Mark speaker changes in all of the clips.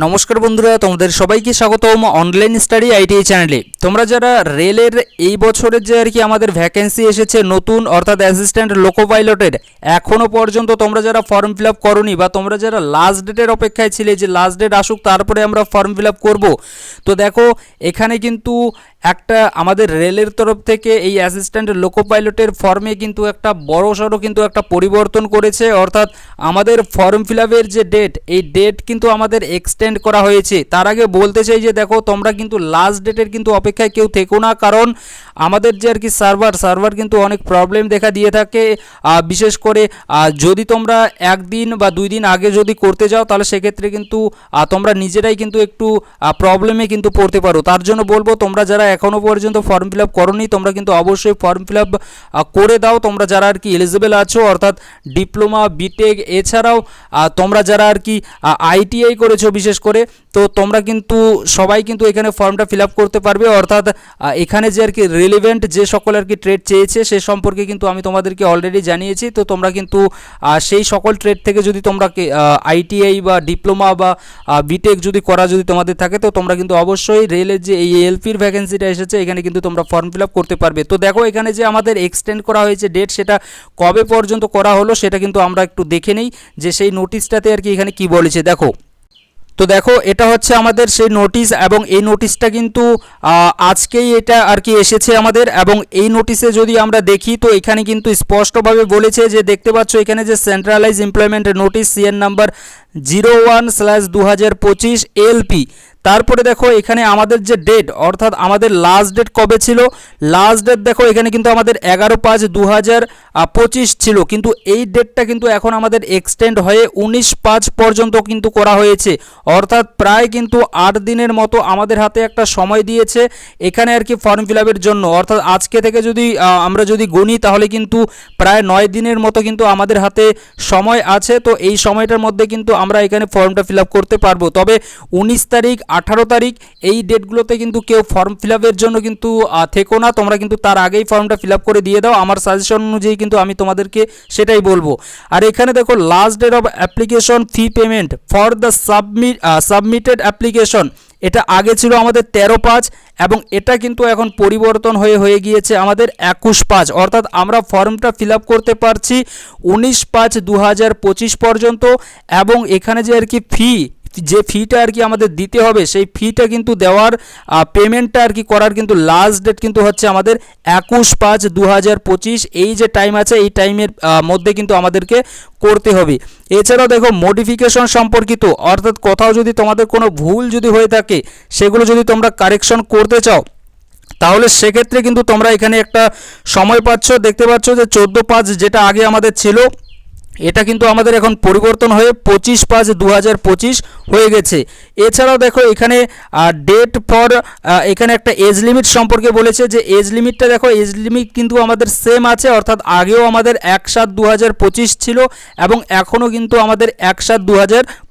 Speaker 1: নমস্কার বন্ধুরা, তোমাদের সবাইকে স্বাগতম অনলাইন স্টাডি আইটিআই চ্যানেলে তোমরা যারা রেলের এই বছরের যে আর কি আমাদের ভ্যাকেন্সি এসেছে, নতুন অর্থাৎ অ্যাসিস্ট্যান্ট লোকো পাইলটের এখনও পর্যন্ত তোমরা যারা ফর্ম ফিল আপ করনি বা তোমরা যারা লাস্ট ডেটের অপেক্ষায় ছিলে যে লাস্ট ডেট আসুক, তারপরে আমরা ফর্ম ফিল আপ করব। তো দেখো, এখানে কিন্তু একটা আমাদের রেলের তরফ থেকে এই অ্যাসিস্ট্যান্ট লোকো পাইলটের ফর্মে কিন্তু একটা বড় সড়ো কিন্তু একটা পরিবর্তন করেছে। অর্থাৎ আমাদের ফর্ম ফিল যে ডেট এই ডেট কিন্তু আমাদের এক্সটেন্ড করা হয়েছে। তার আগে বলতে চাই যে দেখো, তোমরা কিন্তু লাস্ট ডেটের কিন্তু অপেক্ষায় কেউ থেকো না। কারণ আমাদের যে আর কি সার্ভার সার্ভার কিন্তু অনেক প্রবলেম দেখা দিয়ে থাকে। বিশেষ করে যদি তোমরা একদিন বা দুই দিন আগে যদি করতে যাও, তাহলে সেক্ষেত্রে কিন্তু তোমরা নিজেরাই কিন্তু একটু প্রবলেমে কিন্তু পড়তে পারো। তার জন্য বলব, তোমরা যারা এখনও পর্যন্ত ফর্ম ফিল আপ করনি, তোমরা কিন্তু অবশ্যই ফর্ম ফিল আপ করে দাও। তোমরা যারা আর কি এলিজিবল আছো, অর্থাৎ ডিপ্লোমা বিটেক এছাড়াও তোমরা যারা আর কি আইটিআই করেছ বিশেষ করে, তো তোমরা কিন্তু, সবাই কিন্তু এখানে ফর্মটা ফিল আপ করতে পারবে। অর্থাৎ এখানে যে আর কি রিলেভেন্ট যে সকল আর কি ট্রেড চেয়েছে, সে সম্পর্কে কিন্তু আমি তোমাদেরকে অলরেডি জানিয়েছি। তো তোমরা কিন্তু সেই সকল ট্রেড থেকে যদি তোমরা আইটিআই বা ডিপ্লোমা বা বিটেক যদি করা যদি তোমাদের থাকে, তো তোমরা কিন্তু অবশ্যই রেলের যে এই এলপির ভ্যাকেন্সিটা এসেছে, এখানে কিন্তু তোমরা ফর্ম ফিল করতে পারবে। তো দেখো, এখানে যে আমাদের এক্সটেন্ড করা হয়েছে ডেট সেটা কবে পর্যন্ত করা হলো সেটা কিন্তু আমরা একটু দেখে নিই, যে সেই নোটিশটাতে আর কি এখানে কি বলেছে, দেখো। তো দেখো, এটা হচ্ছে আমাদের সেই নোটিশ এবং এই নোটিশটা কিন্তু আজকেই এটা আর কি এসেছে আমাদের এবং এই নোটিশে যদি আমরা দেখি, তো এখানে কিন্তু স্পষ্টভাবে বলেছে যে দেখতে পাচ্ছ এখানে যে centralise employment notice CN number zero one slash দু হাজার পঁচিশ এলপি তারপরে দেখো এখানে আমাদের যে ডেট অর্থাৎ আমাদের লাস্ট ডেট কবে ছিল? লাস্ট ডেট দেখো এখানে কিন্তু আমাদের এগারো পাঁচ দু পঁচিশ ছিল, কিন্তু এই ডেটটা কিন্তু এখন আমাদের এক্সটেন্ড হয়ে উনিশ পাঁচ পর্যন্ত কিন্তু করা হয়েছে। অর্থাৎ প্রায় কিন্তু আট দিনের মতো আমাদের হাতে একটা সময় দিয়েছে এখানে আর কি ফর্ম ফিল জন্য। অর্থাৎ আজকে থেকে যদি আমরা যদি গুনি, তাহলে কিন্তু প্রায় নয় দিনের মতো কিন্তু আমাদের হাতে সময় আছে। তো এই সময়টার মধ্যে কিন্তু আমরা এখানে ফর্মটা ফিল করতে পারব। তবে উনিশ তারিখ, আঠারো তারিখ, এই ডেটগুলোতে কিন্তু কেউ ফর্ম ফিল জন্য কিন্তু থেকো না। তোমরা কিন্তু তার আগেই ফর্মটা ফিল করে দিয়ে দাও। আমার সাজেশন অনুযায়ী কিন্তু আমি তোমাদেরকে সেটাই বলব। আর এখানে দেখো last date of application fee payment for the submit submitted application এটা আগে ছিল আমাদের তেরো পাঁচ এবং এটা কিন্তু এখন পরিবর্তন হয়ে হয়ে গিয়েছে আমাদের একুশ পাঁচ। অর্থাৎ আমরা ফর্মটা ফিল করতে পারছি উনিশ পাঁচ দু পর্যন্ত এবং এখানে যে আর কি ফি যে ফিটা আর কি আমাদের দিতে হবে, সেই ফিটা কিন্তু দেওয়ার পেমেন্টটা আর কি করার কিন্তু লাস্ট ডেট কিন্তু হচ্ছে আমাদের একুশ পাঁচ দু এই যে টাইম আছে, এই টাইমের মধ্যে কিন্তু আমাদেরকে করতে হবে। এছাড়াও দেখো মডিফিকেশন সম্পর্কিত, অর্থাৎ কোথাও যদি তোমাদের কোনো ভুল যদি হয়ে থাকে, সেগুলো যদি তোমরা কারেকশন করতে চাও, তাহলে সেক্ষেত্রে কিন্তু তোমরা এখানে একটা সময় পাচ্ছ। দেখতে পাচ্ছ যে চোদ্দ পাঁচ যেটা আগে আমাদের ছিল এটা কিন্তু আমাদের এখন পরিবর্তন হয়ে পঁচিশ পাঁচ দু হয়ে গেছে। এছাড়াও দেখো এখানে ডেট ফর এখানে একটা এজ লিমিট সম্পর্কে বলেছে যে এজ লিমিটটা দেখো এজ লিমিট কিন্তু আমাদের সেম আছে, অর্থাৎ আগেও আমাদের এক সাত দু ছিল এবং এখনও কিন্তু আমাদের এক সাত দু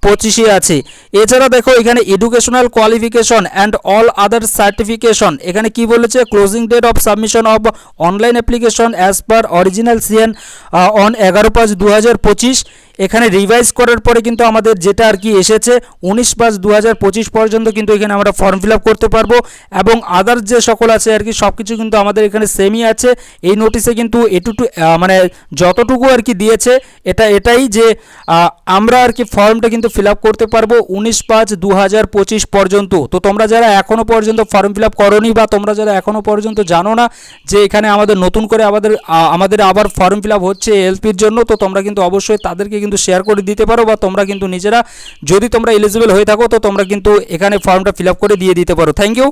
Speaker 1: পঁচিশে আছে। এছাড়া দেখো এখানে educational qualification and all other certification এখানে কি বলেছে? Closing date of submission of online application as per original CN on এগারো পাঁচ দু এখানে রিভাইজ করার পরে কিন্তু আমাদের যেটা আর কি এসেছে, উনিশ পাঁচ দু পঁচিশ পর্যন্ত কিন্তু এখানে আমরা ফর্ম ফিল করতে পারব এবং আদার্স যে সকল আছে আর কি সব কিছু কিন্তু আমাদের এখানে সেমই আছে। এই নোটিশে কিন্তু এটুটু মানে যতটুকু আর কি দিয়েছে, এটা, এটাই যে আমরা আর কি ফর্মটা কিন্তু ফিল করতে পারব উনিশ পাঁচ দু পঁচিশ পর্যন্ত। তো তোমরা যারা এখনও পর্যন্ত ফর্ম ফিল আপ করনি বা তোমরা যারা এখনও পর্যন্ত জানো না যে এখানে আমাদের নতুন করে আমাদের আমাদের আবার ফর্ম ফিল হচ্ছে এলপির জন্য, তো তোমরা কিন্তু অবশ্যই তাদেরকে কিন্তু শেয়ার করে দিতে পারো বা তোমরা কিন্তু নিজেরা, যদি তোমরা এলিজিবল হয়ে থাকো, তো তোমরা কিন্তু এখানে ফর্মটা ফিল করে দিয়ে দিতে পারো। Thank you